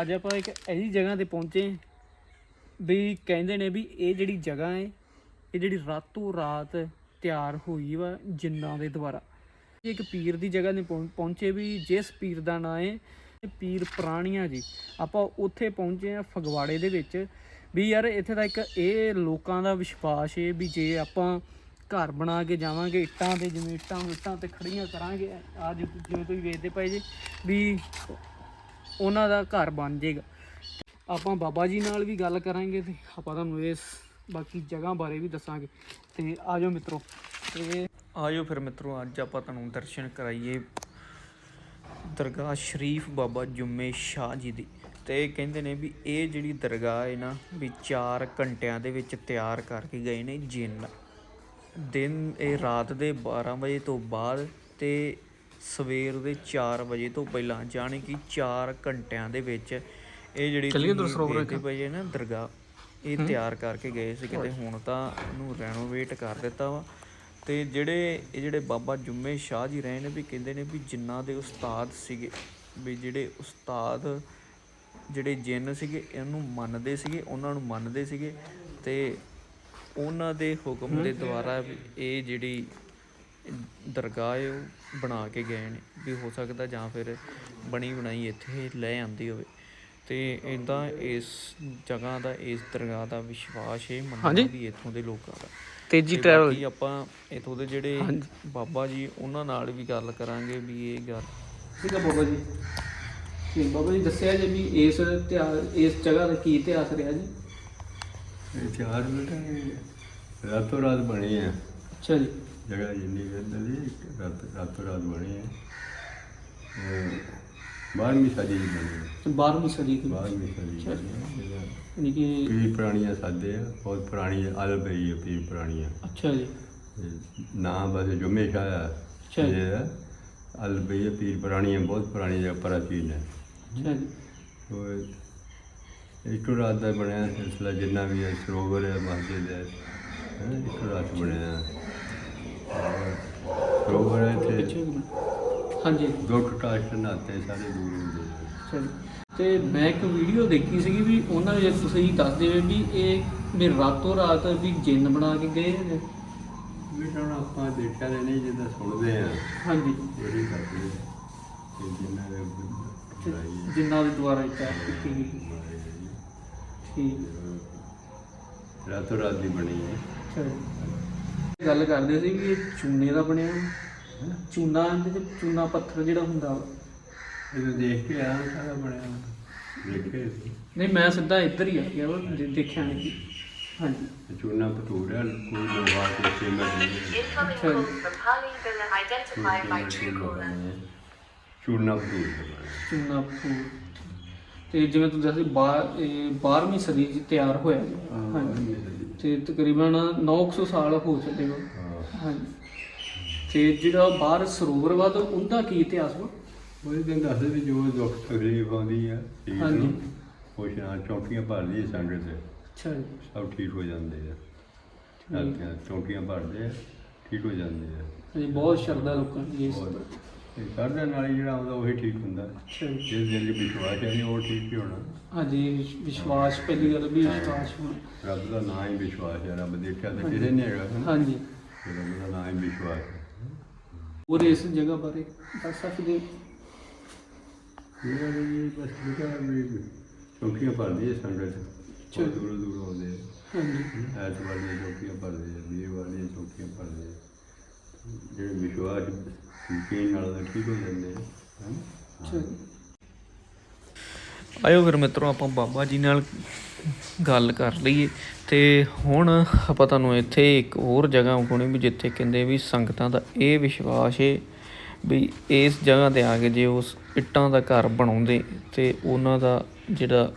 ਅੱਜ ਆਪਾਂ ਇੱਕ ਐਸੀ ਜਗ੍ਹਾ ਤੇ ਪਹੁੰਚੇ ਵੀ ਕਹਿੰਦੇ ਨੇ ਵੀ ਇਹ ਜਿਹੜੀ ਜਗ੍ਹਾ ਹੈ, ਇਹ ਜਿਹੜੀ ਰਾਤੋਂ ਰਾਤ ਤਿਆਰ ਹੋਈ ਵਾ ਜਿੰਨਾਂ ਦੇ ਦੁਆਰਾ। ਇੱਕ ਪੀਰ ਦੀ ਜਗ੍ਹਾ ਤੇ ਪਹੁੰ- ਪਹੁੰਚੇ ਵੀ ਜਿਸ ਪੀਰ ਦਾ ਨਾਂ ਹੈ ਪੀਰ ਪ੍ਰਾਣੀਆਂ ਜੀ। ਆਪਾਂ ਉੱਥੇ ਪਹੁੰਚੇ ਆ ਫਗਵਾੜੇ ਦੇ ਵਿੱਚ ਵੀ ਯਾਰ ਇੱਥੇ ਦਾ ਇੱਕ ਇਹ ਲੋਕਾਂ ਦਾ ਵਿਸ਼ਵਾਸ ਹੈ ਵੀ ਜੇ ਆਪਾਂ ਘਰ ਬਣਾ ਕੇ ਜਾਵਾਂਗੇ, ਇੱਟਾਂ ਤੇ ਜਿਵੇਂ ਇੱਟਾਂ ਇੱਟਾਂ ਤੇ ਖੜੀਆਂ ਕਰਾਂਗੇ, ਅੱਜ ਜਿਵੇਂ ਤੁਸੀਂ ਵੇਖਦੇ ਪਏ ਜੀ ਵੀ ਉਹਨਾਂ ਦਾ ਘਰ ਬਣ ਜਾਏਗਾ ਆਪਾਂ ਬਾਬਾ ਜੀ ਨਾਲ ਵੀ ਗੱਲ ਕਰਾਂਗੇ ਤੇ ਆਪਾਂ ਤੁਹਾਨੂੰ ਇਸ ਬਾਕੀ ਜਗ੍ਹਾ ਬਾਰੇ ਵੀ ਦੱਸਾਂਗੇ। ਤੇ ਆਜੋ ਮਿੱਤਰੋ। ਤੇ ਆਜੋ ਫਿਰ ਮਿੱਤਰੋ, ਅੱਜ ਆਪਾਂ ਤੁਹਾਨੂੰ ਦਰਸ਼ਨ ਕਰਾਈਏ ਦਰਗਾਹ ਸ਼ਰੀਫ ਬਾਬਾ ਜੁਮੇ ਸ਼ਾਹ ਜੀ ਦੀ। ਤੇ ਕਹਿੰਦੇ ਨੇ ਵੀ ਇਹ ਜਿਹੜੀ ਦਰਗਾਹ ਹੈ ਨਾ, ਵੀ 4 ਘੰਟਿਆਂ ਦੇ ਵਿੱਚ ਤਿਆਰ ਕਰਕੇ ਗਏ ਨੇ ਜਿੰਨ। ਦਿਨ, ਇਹ ਰਾਤ ਦੇ 12 ਵਜੇ ਤੋਂ ਬਾਅਦ ਤੇ ਸਵੇਰ ਦੇ 4 ਵਜੇ ਤੋਂ ਪਹਿਲਾਂ ਜਾਣੀ ਕਿ 4 ਘੰਟਿਆਂ ਦੇ ਵਿੱਚ ਇਹ ਜਿਹੜੀ ਦੇਖਦੇ ਪਏ ਜੇ ਨਾ ਦਰਗਾਹ ਇਹ ਤਿਆਰ ਕਰਕੇ ਗਏ ਸੀ ਕਿਤੇ ਹੁਣ ਤਾਂ ਇਹਨੂੰ ਰੈਨੋਵੇਟ ਕਰ ਦਿੱਤਾ ਵਾ। ਤੇ ਜਿਹੜੇ ਇਹ ਜਿਹੜੇ ਬਾਬਾ ਜੁਮੇ ਸ਼ਾਹ ਜੀ ਰਹੇ ਨੇ ਵੀ ਕਹਿੰਦੇ ਨੇ ਵੀ ਜਿਨ੍ਹਾਂ ਦੇ ਉਸਤਾਦ ਸੀਗੇ ਵੀ ਜਿਹੜੇ ਉਸਤਾਦ ਜਿਹੜੇ ਜਿੰਨ ਸੀਗੇ ਇਹਨੂੰ ਮੰਨਦੇ ਸੀਗੇ ਉਹਨਾਂ ਨੂੰ ਮੰਨਦੇ ਸੀਗੇ ਤੇ ਉਹਨਾਂ ਦੇ ਹੁਕਮ ਦੇ ਦੁਆਰਾ ਇਹ ਜਿਹੜੀ ਦਰਗਾਹ ਹੈ ਉਹ ਬਣਾ ਕੇ ਗਏ ਨੇ ਵੀ ਹੋ ਸਕਦਾ ਜਾਂ ਫਿਰ ਬਣੀ ਬਣਾਈ ਇੱਥੇ ਲੈ ਆਂਦੀ ਹੋਵੇ। ਤੇ ਇਦਾਂ ਇਸ ਜਗ੍ਹਾ ਦਾ ਇਸ ਦਰਗਾਹ ਦਾ ਵਿਸ਼ਵਾਸ ਹੈ ਮੰਨਣਾ ਵੀ ਇੱਥੋਂ ਦੇ ਲੋਕਾਂ ਦਾ। ਤੇਜੀ ਤੇ ਬਾਕੀ ਆਪਾਂ ਇੱਥੋਂ ਦੇ ਜਿਹੜੇ ਬਾਬਾ ਜੀ ਉਹਨਾਂ ਨਾਲ ਵੀ ਗੱਲ ਕਰਾਂਗੇ ਵੀ ਇਹ ਗੱਲ। ਠੀਕ ਹੈ ਬਾਬਾ ਜੀ। ਤੇ ਬਾਬਾ ਜੀ ਦੱਸਿਆ ਜੀ ਵੀ ਇਸ ਇਤਿਹਾਸ ਇਸ ਜਗ੍ਹਾ ਦਾ ਕੀ ਇਤਿਹਾਸ ਰਿਹਾ ਜੀ? ਇਹ ਚਾਰ ਬੇਟਾ ਰਾਤੋਂ ਰਾਤ ਬਣੇ ਆ। ਅੱਛਾ ਜੀ। ਜਗ੍ਹਾ ਜਿੰਨੀ ਵੀ ਇੱਧਰ ਦੀ ਰਾਤ ਰਾਤੋਂ ਰਾਤ ਬਣੇ ਇਹ ਬਾਰਵੀਂ ਸਦੀ ਦੀ ਬਣੀ ਤੇ 12ਵੀਂ ਸਦੀ ਦੀ। ਬਾਰਵੀਂ ਸਦੀ ਦੀ ਬਣੀ ਆ ਇਹਦਾ ਯਾਨੀ ਕਿ ਪੀਰ ਪੁਰਾਣੀਆਂ ਸਾਦੇ ਆ ਬਹੁਤ ਪੁਰਾਣੀ ਅਲ ਪਈ ਆ ਪੀਰ ਪੁਰਾਣੀਆਂ। ਅੱਛਾ ਜੀ। ਇਹ ਨਾਂ ਬਸ ਜੁਮੇ ਸ਼ਾਹ ਆ। ਅੱਛਾ ਜੀ। ਇਹ ਅਲ ਪਈ ਆ ਪੀਰ ਪੁਰਾਣੀਆਂ ਬਹੁਤ ਪੁਰਾਣੀ ਜਗ੍ਹਾ ਪ੍ਰਾਚੀਨ ਹੈ ਅੱਛਾ ਜੀ। ਉਹ ਇੱਕੋ ਰਾਤ ਦਾ ਬਣਿਆ ਸਿਲਸਿਲਾ ਜਿੰਨਾ ਵੀ ਹੈ ਸਰੋਵਰ ਹੈ ਮਸਜਿਦ ਹੈ ਹੈਂ, ਇੱਕੋ ਰਾਤ ਬਣਿਆ। ਸਰੋਵਰ ਹੈ ਤੇ ਮਿੰਟ। ਹਾਂਜੀ। ਦੁੱਖ ਕਾਸ਼ਟ ਨਾਤੇ ਸਾਰੇ ਦੂਰ ਹੁੰਦੇ ਨੇ ਤੇ ਮੈਂ ਇੱਕ ਵੀਡੀਓ ਦੇਖੀ ਸੀਗੀ ਵੀ ਉਹਨਾਂ ਵਿੱਚ ਤੁਸੀਂ ਦੱਸਦੇ ਹੋ ਵੀ ਇਹ ਵੀ ਰਾਤੋਂ ਰਾਤ ਵੀ ਜਿੰਨ ਬਣਾ ਕੇ ਗਏ ਨੇ ਵੀ ਹੁਣ ਆਪਾਂ ਦੇਖਿਆ ਤਾਂ ਨਹੀਂ ਜਿੱਦਾਂ ਸੁਣਦੇ ਆ। ਹਾਂਜੀ। ਜਿਹੜੀ ਕਰਦੇ ਆ ਕਿ ਜਿੰਨਾ ਦੇ ਤੇ ਬਣਾਈ ਜਿੰਨਾਂ ਦੇ ਦੁਆਰਾ ਤਿਆਰ ਕੀਤੀ ਗਈ। ਠੀਕ। ਰਾਤੋਂ ਰਾਤ ਦੀ ਬਣੀ ਹੈ ਗੱਲ ਕਰਦੇ ਸੀ ਵੀ ਇਹ ਚੂਨੇ ਦਾ ਬਣਿਆ ਹੈਂ? ਚੂਨਾ ਇਹਦੇ ਤੇ ਚੂਨਾ ਪੱਥਰ ਜਿਹੜਾ ਹੁੰਦਾ ਵਾ। ਇਹ ਦੇਖ ਕੇ ਆ ਸਾਰਾ ਬਣਿਆ ਦੇਖੇ ਸੀ ਨਹੀਂ ਮੈਂ ਸਿੱਧਾ ਇੱਧਰ ਹੀ ਆ ਗਿਆ ਵਾ ਦੇ- ਦੇਖਿਆ ਨਹੀਂ ਹਾਂਜੀ ਚੂਨਾ ਭਟੂਰਾ ਕੋਈ ਲੋਹਾ ਤੇ ਸੀਮੈਂਟ ਨਹੀਂ ਹੈ। Incoming Okay. call from Harley Villa identified by Truecaller. ਚੂਨਾ ਭਟੂਰਾ ਚੂਨਾ ਫੂਡ ਤੇ ਜਿਵੇਂ ਤੁਸੀਂ ਦੱਸਿਆ ਬਾਰ ਇਹ 12ਵੀਂ ਸਦੀ 'ਚ ਤਿਆਰ ਹੋਇਆ ਜੀ ਹਾਂਜੀ ਤੇ ਤਕਰੀਬਨ 900 ਸਾਲ ਹੋ ਚੱਲੇ ਵਾ ਹਾਂਜੀ। ਤੇ ਜਿਹੜਾ ਬਾਹਰ ਸਰੋਵਰ ਵਾ ਤਾਂ ਉਹਦਾ ਕੀ ਇਤਿਹਾਸ ਵਾ? ਉਹਦੇ ਦਿਨ ਦੱਸਦੇ ਵੀ ਜੋ ਦੁੱਖ ਤਕਲੀਫ ਆਉਂਦੀ ਆ ਠੀਕ ਹਾਂਜੀ। ਨੂੰ ਕੁਛ ਨਾ ਚੌਂਕੀਆਂ ਭਰਦੀ ਸੰਗਤ ਤੇ। ਅੱਛਾ ਜੀ। ਸਭ ਠੀਕ ਹੋ ਜਾਂਦੇ ਆ। ਹਲਕੀਆਂ ਚੌਂਕੀਆਂ ਭਰਦੇ ਆ ਠੀਕ ਹੋ ਜਾਂਦੇ ਆ। ਹਾਂਜੀ ਬਹੁਤ ਸ਼ਰਧਾ ਲੋਕਾਂ ਦੀ ਇਸ ਹੋਰ ਇਹ ਕਰਦੇ ਨਾਲ ਹੀ ਜਿਹੜਾ ਆਉਂਦਾ ਉਹੀ ਠੀਕ ਹੁੰਦਾ। ਜਿਸ ਦਿਨ ਦੀ ਵਿਸ਼ਵਾਸ ਹੈ ਨਹੀਂ ਉਹ ਠੀਕ ਹੀ ਹੋਣਾ। ਹਾਂਜੀ ਵਿਸ਼- ਵਿਸ਼ਵਾਸ ਪਹਿਲੀ ਗੱਲ ਵੀ ਵਿਸ਼ਵਾਸ ਹੋਣਾ। ਰੱਬ ਦਾ ਨਾਂ ਹੀ ਵਿਸ਼ਵਾਸ ਹੈ ਰੱਬ ਦੇਖਿਆ ਤਾਂ ਕਿਸੇ ਨੇ ਹੈਗਾ ਹੈ ਨਾ। ਹਾਂਜੀ ਤੇ ਰੱਬ ਦਾ ਨਾਂ ਹੀ ਵਿਸ਼ਵਾਸ ਹੈ। ਹੋਰ ਇਸ ਜਗ੍ਹਾ ਬਾਰੇ ਦੱਸ ਸਕਦੇ ਹੋ? ਇਹ ਵੀ ਬਸ ਬੇਟਾ ਵੀ ਚੌਂਕੀਆਂ ਭਰਦੀ ਹੈ ਸੰਗਤ ਚਲੋ। ਬਹੁਤ ਦੂਰੋਂ ਦੂਰੋਂ ਆਉਂਦੇ ਆ। ਹਾਂਜੀ ਐਤਵਾਰ ਦੀਆਂ ਚੌਕੀਆਂ ਭਰਦੇ ਆ ਵੀਰਵਾਰ ਦੀਆਂ ਚੌਕੀਆਂ ਭਰਦੇ ਆ। ਜਿਹੜੇ ਵਿਸ਼ਵਾਸ ਯਕੀਨ ਨਾਲ ਤਾਂ ਠੀਕ ਹੋ ਜਾਂਦੇ ਆ ਆਇਓ ਫਿਰ ਮਿੱਤਰੋ ਆਪਾਂ ਬਾਬਾ ਜੀ ਨਾਲ ਗੱਲ ਕਰ ਲਈਏ। ਤੇ ਹੁਣ ਆਪਾਂ ਤੁਹਾਨੂੰ ਇੱਥੇ ਇੱਕ ਹੋਰ ਜਗ੍ਹਾ ਵਿਖਾਉਣੀ ਵੀ ਜਿੱਥੇ ਕਹਿੰਦੇ ਵੀ ਸੰਗਤਾਂ ਦਾ ਇਹ ਵਿਸ਼ਵਾਸ ਹੈ ਵੀ ਇਸ ਜਗ੍ਹਾ ਤੇ ਆ ਕੇ ਜੇ ਉਸ ਇੱਟਾਂ ਦਾ ਘਰ ਬਣਾਉਂਦੇ ਤੇ ਉਹਨਾਂ ਦਾ ਜਿਹੜਾ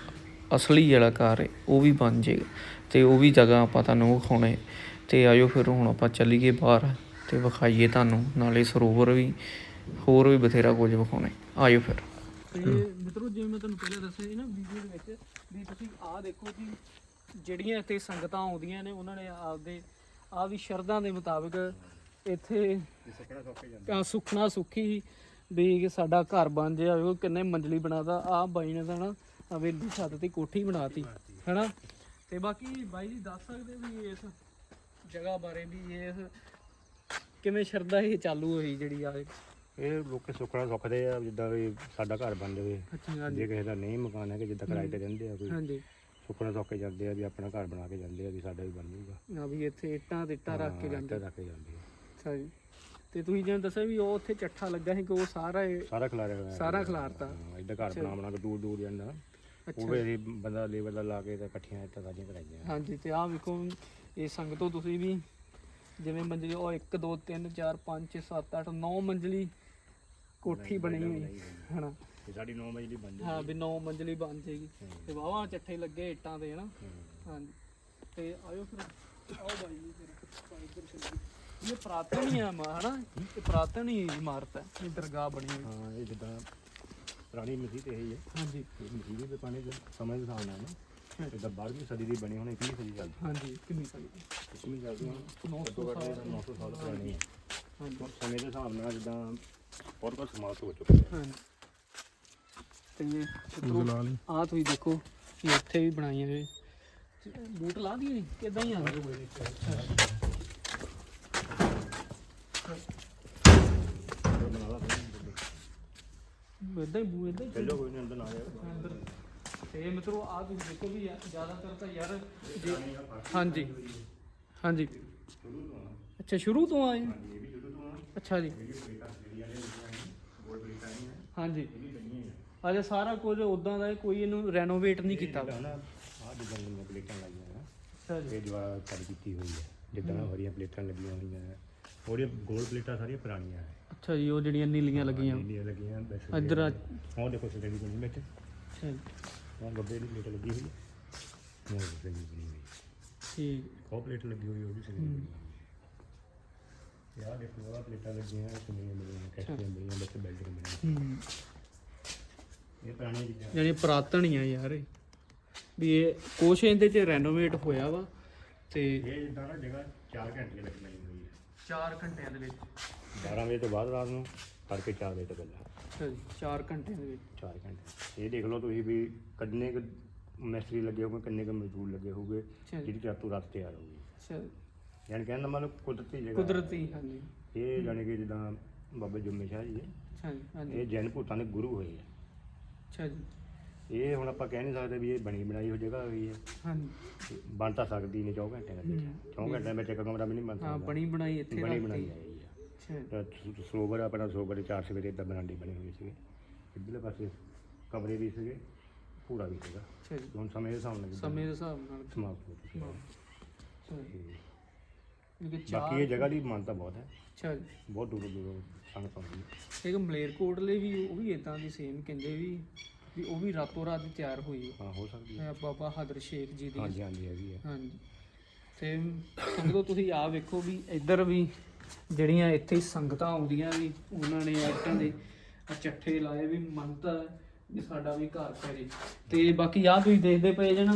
ਅਸਲੀ ਜਿਹੜਾ ਘਰ ਹੈ ਉਹ ਵੀ ਬਣ ਜਾਏਗਾ ਤੇ ਉਹ ਵੀ ਜਗ੍ਹਾ ਆਪਾਂ ਤੁਹਾਨੂੰ ਵਿਖਾਉਣੇ। ਤੇ ਆਇਓ ਫਿਰ ਹੁਣ ਆਪਾਂ ਚੱਲੀਏ ਬਾਹਰ। ਤੇ ਵਿਖਾਈਏ ਤੁਹਾਨੂੰ ਨਾਲੇ ਸਰੋਵਰ ਵੀ ਹੋਰ ਵੀ ਬਥੇਰਾ ਕੁਝ ਵਿਖਾਉਣੇ ਆਇਓ ਫਿਰ। ਤੇ ਮਿੱਤਰੋ ਜਿਵੇਂ ਮੈਂ ਤੁਹਾਨੂੰ ਪਹਿਲਾਂ ਦੱਸਿਆ ਸੀ ਨਾ ਵੀਡੀਓ ਦੇ ਵਿੱਚ ਵੀ ਤੁਸੀਂ ਆਹ ਦੇਖੋ ਜੀ ਜਿਹੜੀਆਂ ਇੱਥੇ ਸੰਗਤਾਂ ਆਉਂਦੀਆਂ ਨੇ ਉਹਨਾਂ ਨੇ ਆਪਦੇ ਆ ਵੀ ਸ਼ਰਧਾ ਦੇ ਮੁਤਾਬਕ ਇੱਥੇ ਆ ਸੁਖਣਾ ਸੁਖੀ ਵੀ ਕਿ ਸਾਡਾ ਘਰ ਬਣ ਜਾਏ ਵੇਖੋ ਕਿੰਨੇ ਮੰਜ਼ਲੀ ਬਣਾਦਾ ਆ ਬਾਈ ਨੇ ਤਾਂ ਨਾ ਹਵੇਲੀ ਛੱਤ ਤੇ ਕੋਠੀ ਬਣਾਤੀ ਹੈਨਾ? ਤੇ ਬਾਕੀ ਬਾਈ ਜੀ ਦੱਸ ਸਕਦੇ ਵੀ ਇਸ ਜਗ੍ਹਾ ਬਾਰੇ ਵੀ ਇਸ ਕਿਵੇਂ ਸ਼ਰਧਾ ਇਹ ਚਾਲੂ ਹੋਈ ਜਿਹੜੀ ਆ? ਇਹ ਲੋਕ ਸੁੱਖਣਾ ਸੁੱਖਦੇ ਆ ਜਿੱਦਾਂ ਵੀ ਸਾਡਾ ਘਰ ਬਣ ਜਾਵੇ। ਅੱਛਾ ਜੇ ਕਿਸੇ ਦਾ ਨਹੀਂ ਮਕਾਨ ਹੈ ਕਿ ਜਿੱਦਾਂ ਕਿਰਾਏ ਤੇ ਰਹਿੰਦੇ ਆ ਕੋਈ। ਹਾਂਜੀ। ਸੁੱਖਣਾ ਸੁੱਖ ਕੇ ਜਾਂਦੇ ਆ ਵੀ ਆਪਣਾ ਘਰ ਬਣਾ ਕੇ ਜਾਂਦੇ ਆ ਵੀ ਸਾਡਾ ਵੀ ਬਣ ਜਾਊਗਾ। ਆ ਵੀ ਇੱਥੇ ਇੱਟਾਂ ਤੇ ਇੱਟਾਂ ਰੱਖ ਕੇ ਜਾਂਦੇ। ਇੱਟਾਂ ਰੱਖ ਕੇ ਜਾਂਦੇ ਆ। ਅੱਛਾ ਜੀ। ਤੇ ਤੁਸੀਂ ਜਿਵੇਂ ਦੱਸਿਆ ਵੀ ਉਹ ਉੱਥੇ ਚੱਠਾ ਲੱਗਾ ਸੀ ਕਿ ਉਹ ਸਾਰਾ ਇਹ- ਸਾਰਾ ਖਿਲਾਰਿਆ ਹੋਇਆ। ਸਾਰਾ ਖਿਲਾਰਤਾ। ਏਦਾਂ ਘਰ ਬਣਾ ਬਣਾ ਕੇ ਦੂਰ ਦੂਰ ਜਾਂਦਾ। ਉਹ ਵੀ ਬੰਦਾ ਲੇਬਰ ਦਾ ਲਾ ਕੇ ਤੇ ਇਕੱਠੀਆਂ ਇੱਟਾਂ ਸਾਰੀਆਂ ਕਰਾਈਆਂ। ਹਾਂਜੀ ਤੇ ਆਹ ਵੇਖੋ ਇਹ ਸੰਗਤੋਂ ਤੁਸੀਂ ਵੀ ਜਿਵੇਂ ਮੰਜ਼ਲੀ ਉਹ 1 2 3 4 5 6 7 8 9 ਮੰਜ਼ਲੀ ਕੋਠੀ ਬਣੀ ਹੋਈ ਹਨਾ? ਤੇ ਸਾਡੀ 9 ਵਜੇ ਦੀ ਬਣ ਹਾਂ ਵੀ 9 ਮੰਜ਼ਲੀ ਬਣ ਜਾਏਗੀ ਤੇ ਵਾਵਾ ਚੱਠੇ ਲੱਗੇ ਇੱਟਾਂ ਦੇ ਹਨਾ? ਹਾਂਜੀ। ਤੇ ਆਇਓ ਫਿਰ। ਆਓ ਬਾਈ ਜੀ ਫਿਰ ਇੱਧਰ ਚੱਲੀਏ ਇਹ ਪ੍ਰਾਤਨ ਹੀ ਆ ਮਾ ਹਨਾ? ਇਹ ਪ੍ਰਾਤਨ ਹੀ ਇਮਾਰਤ ਹੈ ਇਹ ਦਰਗਾਹ ਬਣੀ ਹੋਈ। ਹਾਂ ਇਹ ਜਿੱਦਾਂ ਪੁਰਾਣੀ ਮਸਜਿਦ ਇਹੀ ਹੈ। ਹਾਂਜੀ। ਇਹ ਮਸਜਿਦ ਦੇ ਪਾਣੀ ਦੇ ਸਮੇਂ ਦੇ ਹਿਸਾਬ ਨਾਲ ਨਾ। ਜਿੱਦਾਂ 12ਵੀਂ ਸਦੀ ਦੀ ਬਣੀ ਹੋਣੀ 20 ਸਦੀ ਚੱਲਦੀ ਹਾਂਜੀ ਕਿੰਨੀ ਸਾਲ ਦੀ? ਕਿੰਨੀ ਚੱਲਦੀ ਹੁਣ 900 ਸਾਲ। 900 ਸਾਲ ਪੁਰਾਣੀ ਹੈ। ਹਾਂਜੀ। ਹੁਣ ਸਮੇਂ ਦੇ ਹਿਸਾਬ ਨਾਲ ਜਿੱਦਾਂ ਬਹੁਤ ਕੁਝ ਸਮਾਪਤ ਹੋ ਚੁੱਕਾ ਹੈ। ਹਾਂਜੀ। ਤੇ ਆ ਤੁਸੀਂ ਦੇਖੋ ਇਹ ਇੱਥੇ ਵੀ ਬਣਾਈਆਂ ਨੇ। ਬੂਟ ਲਾ ਦਈਏ ਕਿਦਾਂ ਹੀ ਆ ਇਦਾਂ ਹੀ ਬੂ ਇਦਾਂ ਹੀ ਚੱਲੋ ਕੋਈ ਨਹੀਂ ਅੰਦਰ ਨਾ ਜਾਓ ਅੰਦਰ ਤੇ ਮਿੱਤਰੋ ਆ ਤੁਸੀਂ ਦੇਖੋ ਵੀ ਯਾ- ਜ਼ਿਆਦਾਤਰ ਤਾਂ ਯਾਰ ਜੇ- ਹਾਂਜੀ। ਹਾਂਜੀ। ਅੱਛਾ ਸ਼ੁਰੂ ਤੋਂ ਆਏ ਅੱਛਾ ਜੀ। ਹਾਂਜੀ। ਅਜੇ ਸਾਰਾ ਕੁਝ ਉਦਾਂ ਦਾ ਹੈ, ਕੋਈ ਇਹਨੂੰ ਰੈਨੋਵੇਟ ਨਹੀਂ ਕੀਤਾ। ਆਹ ਜਿੱਦਾਂ ਦੀਆਂ ਪਲੇਟਾਂ ਲਾਈਆਂ ਹੈ ਅੱਛਾ ਜੀ। ਇਹ ਦੀਵਾਰ ਕਰ ਕੀਤੀ ਹੋਈ ਹੈ। ਜਿੱਦਾਂ ਹਰੀਆਂ ਪਲੇਟਾਂ ਲੱਗੀਆਂ ਹੋਈਆਂ ਹੈ ਉਹਦੀਆਂ ਗੋਲ ਪਲੇਟਾਂ ਸਾਰੀਆਂ ਪੁਰਾਣੀਆਂ ਹੈ ਅੱਛਾ ਜੀ ਉਹ ਜਿਹੜੀਆਂ ਨੀਲੀਆਂ ਲੱਗੀਆਂ। ਨੀਲੀਆਂ ਲੱਗੀਆਂ ਇੱਧਰ ਆ- ਉਹ ਦੇਖੋ ਸਟੇਡੀ ਬਣੀ ਵਿੱਚ। ਅੱਛਾ ਜੀ। ਉਹ ਗੱਬੇ ਦੀ ਪਲੇਟ ਲੱਗੀ ਹੋਈ ਹੈ। ਉਹ ਸਟੇਡੀ ਬਣੀ ਹੋਈ ਹੈ ਠੀਕ। ਉਹ ਪਲੇਟ ਲੱਗੀ ਹੋਈ ਉਹ ਵੀ ਸਟੇਡੀ ਬਣੀ ਹੋਈ ਹੈ। ਯਾਰ ਦੇਖੋ ਆਹ ਪਲੇਟਾਂ ਲੱਗੀਆਂ ਕਿੰਨੀਆਂ ਮਿਲੀਆਂ ਕੈਸਟੀਆਂ ਮਿਲੀਆਂ ਵਿੱਚ ਬਿਲਡਿੰਗ ਬਣੀ ਹੂੰ। ਇਹ ਪੁਰਾਣੀਆਂ ਚੀਜ਼ਾਂ। ਯਾਨੀ ਪੁਰਾਤਨ ਹੀ ਆ ਯਾਰ ਇਹ। ਵੀ ਇਹ ਕੁਛ ਇਹਦੇ ਚ ਰੈਨੋਵੇਟ ਹੋਇਆ ਵਾ ਤੇ ਇਹ ਜਿੱਦਾਂ ਨਾ ਜਗ੍ਹਾ 4 ਘੰਟੇ ਲੱਗ ਬਣੀ ਹੋਈ ਹੈ। 4 ਘੰਟਿਆਂ ਦੇ ਵਿੱਚ। 12 ਵਜੇ ਤੋਂ ਬਾਅਦ ਰਾਤ ਨੂੰ ਤੜਕੇ 4 ਵਜੇ ਤੋਂ ਪਹਿਲਾਂ ਅੱਛਾ ਜੀ 4 ਘੰਟਿਆਂ ਦੇ ਵਿੱਚ। 4 ਘੰਟੇ। ਇਹ ਦੇਖ ਲਓ ਤੁਸੀਂ ਵੀ ਕਿੰਨੇ ਕੁ ਮਿਸਤਰੀ ਲੱਗੇ ਹੋਗੇ ਕਿੰਨੇ ਕੁ ਮਜ਼ਦੂਰ ਲੱਗੇ ਹੋਗੇ ਅੱਛਾ ਜੀ। ਜਿਹੜੀ ਰਾਤੋਂ ਰਾਤ ਤਿਆਰ ਹੋਊਗੀ ਅੱਛਾ ਯਾਨੀ ਕਹਿੰਦਾ ਮਤਲਬ ਕੁਦਰਤੀ ਜਗ੍ਹਾ। ਕੁਦਰਤੀ ਹਾਂਜੀ। ਇਹ ਜਾਣੀ ਕਿ ਜਿੱਦਾਂ ਬਾਬਾ ਜੁਮੇ ਸ਼ਾਹ ਜੀ ਹੈ। ਅੱਛਾ ਜੀ ਹਾਂਜੀ। ਇਹ ਜੈਨ ਭੂਤਾਂ ਦੇ ਗੁਰੂ ਹੋਏ ਆ। ਅੱਛਾ ਜੀ। ਇਹ ਹੁਣ ਆਪਾਂ ਕਹਿ ਨਹੀਂ ਸਕਦੇ ਵੀ ਇਹ ਬਣੀ ਬਣਾਈ ਹੋ ਜਗ੍ਹਾ ਹੋਈ ਹੈ। ਹਾਂਜੀ। ਬਣ ਤਾਂ ਸਕਦੀ ਨਹੀਂ 4 ਘੰਟਿਆਂ ਦੇ ਵਿੱਚ। 4 ਘੰਟਿਆਂ ਵਿੱਚ ਇੱਕ ਕਮਰਾ ਵੀ ਨਹੀਂ ਬਣ ਹਾਂ ਸਕਦਾ। ਬਣੀ ਬਣਾਈ ਇੱਥੇ ਬਣੀ ਰੱਖਤੀ। ਆ ਅੱਛਾ ਸਰੋਵਰ ਆਪਣਾ ਸਰੋਵਰ ਚਾਰ ਸਵੇਰੇ ਇਦਾਂ ਬਰਾਂਡੀ ਬਣੀ ਹੋਈ ਸੀ ਇੱਧਰਲੇ ਪਾਸੇ ਕਮਰੇ ਵੀ ਸੀਗੇ ਪੂਰਾ ਵੀ ਸੀਗਾ। ਅੱਛਾ ਜੀ। ਹੁਣ ਸਮੇਂ ਦੇ ਹਿਸਾਬ ਨਾਲ ਸਮੇਂ ਦੇ ਹਿਸਾਬ ਨਾਲ ਸਮਾਪਤ ਹੋ ਚੁੱਕਿਆ। ਹੈ। ਬਾਕੀ ਇਹ ਜਗ੍ਹਾ ਦੀ ਮਾਨਤਾ ਬਹੁਤ ਹੈ। ਅੱਛਾ ਜੀ। ਬਹੁਤ ਦੂਰੋਂ ਦੂਰੋਂ ਸੰਗਤ ਆਉਂਦੀ ਹੈ। ਇੱਕ ਮਲੇਰਕੋਟਲੇ ਵੀ ਉਹ ਵੀ ਇਦਾਂ ਦੀ ਸੇਮ ਕਹਿੰਦੇ ਵੀ ਵੀ ਉਹ ਵੀ ਰਾਤੋਂ ਰਾਤ ਤਿਆਰ ਹੋਈ ਹਾਂ। ਹੋ ਸਕਦੀ ਹੈ। ਬਾਬਾ ਹਦਰ ਸ਼ੇਖ ਜੀ ਦੀ। ਹਾਂਜੀ ਹਾਂਜੀ ਵੀ ਹੈ। ਹਾਂਜੀ। ਤੇ ਸੰਗਤੋ ਤੁਸੀਂ ਆ ਵੇਖੋ ਵੀ ਇੱਧਰ ਵੀ ਜਿਹੜੀਆਂ ਇੱਥੇ ਸੰਗਤਾਂ ਆਉਂਦੀਆਂ ਵੀ ਉਹਨਾਂ ਨੇ ਆਟਾਂ ਦੇ ਆਹ ਚੱਠੇ ਲਾਏ ਵੀ ਮੰਨਤਾ ਵੀ ਸਾਡਾ ਵੀ ਘਰ ਕਰੇ। ਤੇ ਬਾਕੀ ਆ ਤੁਸੀਂ ਦੇਖਦੇ ਪਏ ਜੇ ਨਾ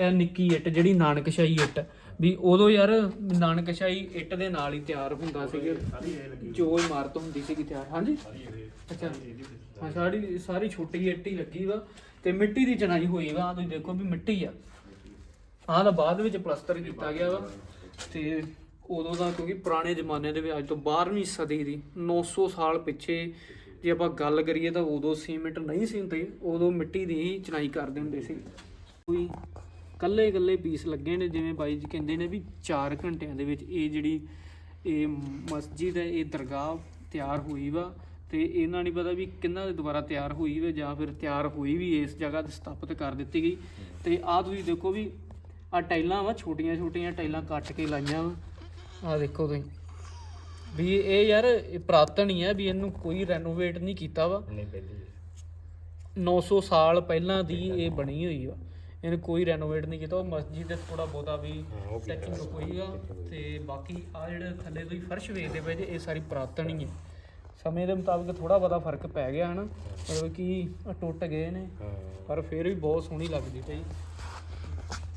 ਇਹ ਨਿੱਕੀ ਇੱਟ ਜਿਹੜੀ ਨਾਨਕਸ਼ਾਹੀ ਇੱਟ ਵੀ ਉਦੋਂ ਯਾਰ ਨਾਨਕਸ਼ਾਹੀ ਇੱਟ ਦੇ ਨਾਲ ਹੀ ਤਿਆਰ ਹੁੰਦਾ ਸੀਗਾ। ਜੋ ਇਮਾਰਤ ਹੁੰਦੀ ਸੀਗੀ ਤਿਆਰ ਹਾਂਜੀ? ਅੱਛਾ। ਹਾਂ ਸਾਰੀ ਸਾਰੀ ਛੋਟੀ ਇੱਟ ਹੀ ਲੱਗੀ ਵਾ। ਤੇ ਮਿੱਟੀ ਦੀ ਚਣਾਈ ਹੋਈ ਵਾ ਆਹ ਤੁਸੀਂ ਦੇਖੋ ਵੀ ਮਿੱਟੀ ਆ। ਆਹ ਤਾਂ ਬਾਅਦ ਵਿੱਚ ਪਲਸਤਰ ਕੀਤਾ ਗਿਆ ਵਾ। ਤੇ ਉਦੋਂ ਦਾ ਕਿਉਂਕਿ ਪੁਰਾਣੇ ਜ਼ਮਾਨੇ ਦੇ ਵਿੱਚ ਅੱਜ ਤੋਂ 12ਵੀਂ ਸਦੀ ਦੀ 900 ਸਾਲ ਪਿੱਛੇ ਜੇ ਆਪਾਂ ਗੱਲ ਕਰੀਏ ਤਾਂ ਉਦੋਂ ਸੀਮੈਂਟ ਨਹੀਂ ਸੀ ਹੁੰਦੀ, ਉਦੋਂ ਮਿੱਟੀ ਦੀ ਹੀ ਚਣਾਈ ਕਰਦੇ ਹੁੰਦੇ ਸੀ। ਕੋਈ ਕੱਲੇ ਕੱਲੇ ਪੀਸ ਲੱਗੇ ਨੇ, ਜਿਵੇਂ ਬਾਈ ਜੀ ਕਹਿੰਦੇ ਨੇ ਵੀ 4 ਘੰਟਿਆਂ ਦੇ ਵਿੱਚ ਇਹ ਜਿਹੜੀ ਇਹ ਮਸਜਿਦ ਹੈ, ਇਹ ਦਰਗਾਹ ਤਿਆਰ ਹੋਈ ਵਾ ਤੇ ਇਹਨਾਂ ਨਹੀਂ ਪਤਾ ਵੀ ਕਿੰਨਾ ਦੇ ਦੁਬਾਰਾ ਤਿਆਰ ਹੋਈ ਵਾ ਜਾਂ ਫਿਰ ਤਿਆਰ ਹੋਈ ਵੀ ਇਸ ਜਗ੍ਹਾ ਤੇ ਸਥਾਪਿਤ ਕਰ ਦਿੱਤੀ ਗਈ। ਤੇ ਆਹ ਤੁਸੀਂ ਦੇਖੋ ਵੀ ਆ ਟਾਈਲਾਂ ਵਾ ਛੋਟੀਆਂ ਛੋਟੀਆਂ ਟਾਈਲਾਂ ਕੱਟ ਕੇ ਲਾਈਆਂ ਵਾ। ਆ ਦੇਖੋ ਤੁਸੀਂ। ਵੀ ਇਹ ਯਾਰ ਇਹ ਪ੍ਰਾਤਨ ਹੀ ਹੈ ਵੀ ਇਹਨੂੰ ਕੋਈ ਰੈਨੋਵੇਟ ਨਹੀਂ ਕੀਤਾ ਵਾ। ਨਹੀਂ ਪਹਿਲੀ 900 ਸਾਲ ਪਹਿਲਾਂ ਦੀ ਇਹ ਬਣੀ ਹੋਈ ਵਾ ਇਹਨੇ ਕੋਈ ਰੈਨੋਵੇਟ ਨਹੀਂ ਕੀਤਾ। ਉਹ ਮਸਜਿਦ ਦੇ ਥੋੜਾ ਬਹੁਤਾ ਵੀ ਟੱਚਿੰਗ ਹੋਈਗਾ ਤੇ ਬਾਕੀ ਆ ਜਿਹੜੇ ਥੱਲੇ ਤੁਸੀਂ ਫਰਸ਼ ਵੇਖਦੇ ਪਏ ਜੇ ਇਹ ਸਾਰੀ ਪੁਰਾਤਨ ਹੀ ਹੈ ਸਮੇਂ ਦੇ ਮੁਤਾਬਕ ਥੋੜਾ ਬਹੁਤਾ ਫ਼ਰਕ ਪੈ ਗਿਆ ਹਨਾ। ਮਤਲਬ ਕਿ ਟੁੱਟ ਗਏ ਨੇ। ਪਰ ਫਿਰ ਵੀ ਬਹੁਤ ਸੋਹਣੀ ਲੱਗਦੀ ਪਈ।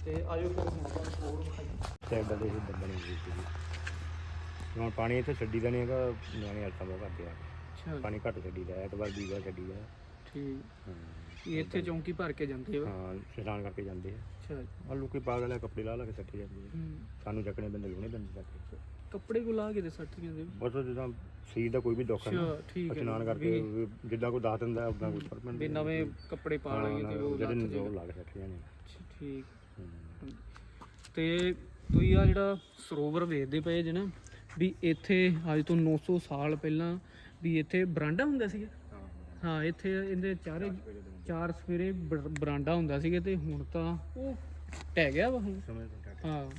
ਤੇ ਆਜੋ ਫਿਰ ਆਪਾਂ ਹੋਰ ਵਿਖਾਈਏ। ਸਾਈਡ ਦੇ ਹੀ ਬਣੀ ਹੋਈ ਸੀ ਹੁਣ ਪਾਣੀ ਇੱਥੇ ਛੱਡੀ ਦਾ ਨਹੀਂ ਹੈਗਾ ਨਿਆਣੇ ਹਲਕਾ ਬਹੁਤ ਕਰਦੇ ਆ ਅੱਛਾ ਪਾਣੀ ਘੱਟ ਛੱਡੀਦਾ ਐਤਵਾਰ ਵੀਰਵਾਰ ਛੱਡੀਦਾ ਠੀਕ ਹਾਂ ਇਹ ਇੱਥੇ ਚੌਂਕੀ ਭਰ ਕੇ ਜਾਂਦੇ ਵਾ ਹਾਂ ਇਸ਼ਨਾਨ ਕਰਕੇ ਜਾਂਦੇ ਆ ਅੱਛਾ ਜੀ। ਆ ਲੋਕੀ ਪਾਗਲ ਆ ਕੱਪੜੇ ਲਾ ਲਾ ਕੇ ਸੱਟੇ ਜਾਂਦੇ ਆ ਹੂੰ। ਸਾਨੂੰ ਚੱਕਣੇ ਪੈਂਦੇ ਲੋਣੇ ਪੈਂਦੇ ਚੱਕ ਕੱਪੜੇ ਕੋ ਲਾ ਕੇ ਤੇ ਸੱਟ ਜਾਂਦੇ ਵਾ। ਬਸ ਜਿੱਦਾਂ ਸਰੀਰ ਦਾ ਕੋਈ ਵੀ ਦੁੱਖ ਹੈ ਨਾ ਅੱਛਾ ਠੀਕ ਹੈ ਇਸ਼ਨਾਨ ਕਰਕੇ ਵੀ ਜਿੱਦਾਂ ਕੋਈ ਦੱਸ ਦਿੰਦਾ ਉਦਾਂ ਕੋਈ ਫ਼ਰਕ ਵੀ ਪੈਂਦਾ ਨਵੇਂ ਕੱਪੜੇ ਪਾ ਲਏ ਤੇ ਉਹ ਜਿਹੜੇ ਲੱਥ ਨੂੰ ਜੇ। ਜੋ ਲਾ ਕੇ ਸੱਟ ਜਾਣੇ ਠੀਕ ਹੂੰ। ਤੇ ਤੁਸੀਂ ਆ ਜਿਹੜਾ ਸਰੋਵਰ ਵੇਖਦੇ ਪਏ ਜੇ ਨਾ ਵੀ ਇੱਥੇ ਅੱਜ ਤੋਂ 900 ਸਾਲ ਪਹਿਲਾਂ ਵੀ ਇੱਥੇ ਬਰਾਂਡਾ ਹੁੰਦਾ ਸੀਗਾ। ਹਾਂ ਇੱਥੇ ਇਹਦੇ ਚਾਰੇ ਚਾਰ ਸਵੇਰੇ ਬਰ- ਬਰਾਂਡਾ ਹੁੰਦਾ ਸੀਗਾ ਤੇ ਹੁਣ ਤਾਂ ਉਹ ਟਹਿ ਗਿਆ ਵਾ ਹੁਣ। ਤੋਂ ਟੱਕ ਹਾਂ।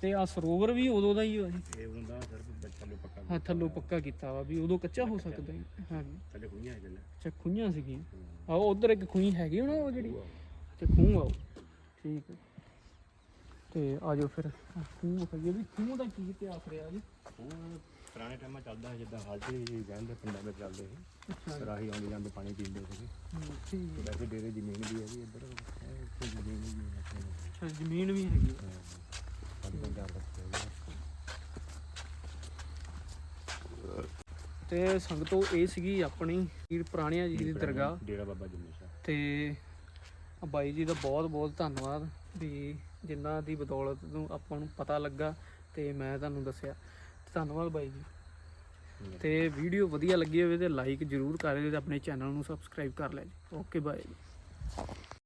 ਤੇ ਆ ਸਰੋਵਰ ਵੀ ਉਦੋਂ ਦਾ ਹੀ ਆ ਜੀ ਇਹ ਹੁੰਦਾ ਸਿਰਫ ਬੱਚਾ ਲੋ ਪੱਕਾ ਹਾਂ ਥੱਲੋਂ ਪੱਕਾ ਕੀਤਾ ਵਾ ਵੀ ਉਦੋਂ ਕੱਚਾ ਹੋ ਸਕਦਾ ਹੈ। ਥੱਲੇ ਖੁਈਆਂ ਹੈ ਜੱਲਾ ਅੱਛਾ ਖੂਹਾਂ ਸੀਗੀਆਂ। ਆ ਉਧਰ ਇੱਕ ਖੂਹੀ ਹੈਗੀ ਹੋਣਾ ਉਹ ਜਿਹੜੀ? ਤੇ ਖੂਹ ਆ ਉਹ ਠੀਕ ਹੈ ਤੇ ਆਜੋ ਫਿਰ ਖੂਹ ਵਿਖਾਈਏ ਵੀ ਖੂਹ ਦਾ ਕੀ ਇਤਿਹਾਸ ਰਿਹਾ ਜੀ ਉਹ ਪੁਰਾਣੇ ਟਾਈਮਾਂ ਚੱਲਦਾ ਸੀ ਜਿੱਦਾਂ ਜੀ ਕਹਿੰਦੇ ਪਿੰਡਾਂ ਵਿੱਚ ਚੱਲਦੇ ਸੀ ਅੱਛਾ ਰਾਹੀ ਆਉਂਦੇ ਜਾਂਦੇ ਪਾਣੀ ਪੀਂਦੇ ਸੀਗੇ ਠੀਕ ਹੈ। ਵੈਸੇ ਡੇਰੇ ਜ਼ਮੀਨ ਵੀ ਹੈ ਵੀ ਇੱਧਰ ਇਹ ਇੱਥੇ ਜ਼ਮੀਨ ਵੀ ਹੈ ਆਪਣੇ। ਅੱਛਾ ਜ਼ਮੀਨ ਵੀ ਹੈਗੀ ਆ। ਹਾਂ। ਪੰਜ ਪੰਜ ਚਾਰ ਬੱਚੇ ਹੈਗੇ। ਤੇ ਸੰਗਤੋ ਇਹ ਸੀਗੀ ਆਪਣੀ ਪੀਰ ਪੁਰਾਣਿਆਂ ਜੀ ਦੀ ਦਰਗਾਹ ਡੇਰਾ ਬਾਬਾ ਜੰਮੂ ਸ਼ਾਹ ਤੇ ਬਾਈ ਜੀ ਦਾ ਬਹੁਤ ਬਹੁਤ ਧੰਨਵਾਦ ਵੀ ਜਿਨ੍ਹਾਂ ਦੀ ਬਦੌਲਤ ਨੂੰ ਆਪਾਂ ਨੂੰ ਪਤਾ ਲੱਗਾ ਤੇ ਮੈਂ ਤੁਹਾਨੂੰ ਦੱਸਿਆ। ਧੰਨਵਾਦ ਬਾਈ ਜੀ। ਤੇ ਵੀਡੀਓ ਵਧੀਆ ਲੱਗੀ ਹੋਵੇ ਤੇ ਲਾਈਕ ਜਰੂਰ ਕਰ ਦਿਓ ਤੇ ਆਪਣੇ ਚੈਨਲ ਨੂੰ ਸਬਸਕ੍ਰਾਈਬ ਕਰ ਲਿਆ ਜੀ। Okay bye